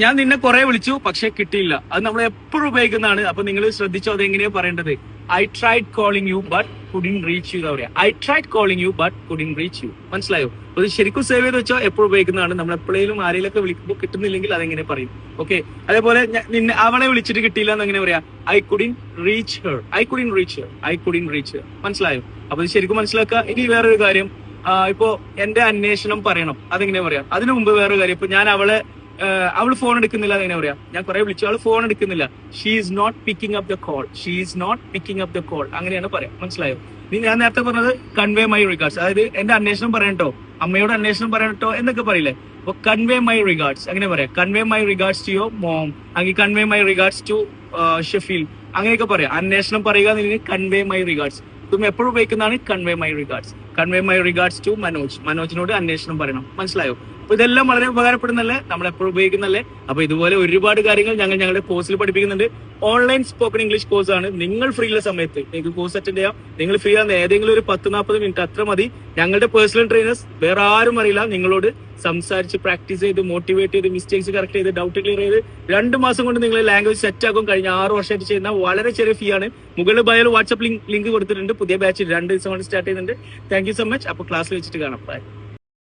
ഞാൻ നിന്നെ കുറെ വിളിച്ചു പക്ഷെ കിട്ടിയില്ല. അത് നമ്മൾ എപ്പോഴും ഉപയോഗിക്കുന്നതാണ്. അപ്പൊ നിങ്ങൾ ശ്രദ്ധിച്ചോ അത് എങ്ങനെയാ പറയേണ്ടത്? I tried calling you but couldn't reach you എന്ന് പറയാ. I tried calling you but couldn't reach you മനസ്സിലായോ? അത് ശരിക്കും സേവ് ചെയ്ത് വെച്ചോ എപ്പോഴും ഉപയോഗിക്കുന്നതാണ്. നമ്മൾ എപ്പോഴേലും ആരെയിലൊക്കെ വിളിക്കുമ്പോൾ കിട്ടുന്നില്ലെങ്കിൽ അതെങ്ങനെ പറയും. ഓക്കെ അതേപോലെ നിന്നെ അവളെ വിളിച്ചിട്ട് കിട്ടിയില്ല എന്ന് എങ്ങനെ പറയാ? I couldn't reach her I couldn't reach her I couldn't reach മനസ്സിലായോ? അപ്പൊ ശരിക്കും മനസ്സിലാക്കുക. ഇനി വേറൊരു കാര്യം. ഇപ്പോ എന്റെ അന്വേഷണം പറയണം. അതെങ്ങനെ പറയാം? അതിനു മുമ്പ് വേറൊരു കാര്യം. ഇപ്പൊ ഞാൻ അവളെ അവൾ ഫോൺ എടുക്കുന്നില്ല അതെങ്ങനെ പറയാം? ഞാൻ കുറെ വിളിച്ചു. അവൾ ഫോൺ എടുക്കുന്നില്ല. She is not picking up the call she is not picking up the call അങ്ങനെയാണ് പറയാം. മനസ്സിലായോ? ഞാൻ നേരത്തെ പറഞ്ഞത് കൺവേ മൈ റിഗാർഡ്സ് അതായത് എന്റെ അന്വേഷണം പറയണ്ടോ അമ്മയോട് അന്വേഷണം പറയട്ടോ എന്നൊക്കെ പറയില്ലേ? അപ്പൊ കൺവേ മൈ റിഗാർഡ്സ് അങ്ങനെ പറയാം? Convey my regards to your mom അല്ലെങ്കിൽ convey my regards to Shefeel. അങ്ങനെയൊക്കെ പറയാം. അന്വേഷണം പറയുക കൺവേ മൈ റിഗാർഡ്സ് ഇതും എപ്പോഴും ഉപയോഗിക്കുന്നതാണ് convey my regards convey my regards to Manoj. മനോജിനോട് അന്വേഷണം പറയണം. മനസ്സിലായോ? അപ്പൊ ഇതെല്ലാം വളരെ ഉപകാരപ്പെടുന്നല്ലേ? നമ്മൾ എപ്പോഴും ഉപയോഗിക്കുന്നല്ലേ? അപ്പൊ ഇതുപോലെ ഒരുപാട് കാര്യങ്ങൾ ഞങ്ങൾ ഞങ്ങളുടെ കോഴ്സിൽ പഠിപ്പിക്കുന്നുണ്ട്. ഓൺലൈൻ സ്പോക്കൺ ഇംഗ്ലീഷ് കോഴ്സ് ആണ്. നിങ്ങൾ ഫ്രീ ഉള്ള സമയത്ത് നിങ്ങൾക്ക് കോഴ്സ് അറ്റൻഡ് ചെയ്യാം. നിങ്ങൾ ഫ്രീ ആകുന്ന ഏതെങ്കിലും ഒരു പത്ത് നാൽപ്പത് മിനിറ്റ് അത്ര മതി. ഞങ്ങളുടെ പേഴ്സണൽ ട്രെയിനേഴ്സ് വേറെ ആരും അറിയില്ല. നിങ്ങളോട് സംസാരിച്ച് പ്രാക്ടീസ് ചെയ്ത് മോട്ടിവേറ്റ് ചെയ്ത് മിസ്റ്റേക്സ് കറക്റ്റ് ചെയ്ത് ഡൗട്ട് ക്ലിയർ ചെയ്ത് രണ്ട് മാസം കൊണ്ട് നിങ്ങൾ ലാംഗ്വേജ് സെറ്റ് ആക്കും. കഴിഞ്ഞ ആറ് വർഷമായിട്ട് ചെയ്യുന്ന വളരെ ചെറിയ ഫീ ആണ്. മുകളിൽ ബയോയിൽ വാട്സ്ആപ്പ് ലിങ്ക് ലിങ്ക് കൊടുത്തിട്ടുണ്ട്. പുതിയ ബാച്ച് രണ്ട് ദിവസം കൊണ്ട് സ്റ്റാർട്ട് ചെയ്യുന്നുണ്ട്. Thank you so much. അപ്പൊ ക്ലാസ്സിൽ വെച്ചിട്ട് കാണാം. ബൈ.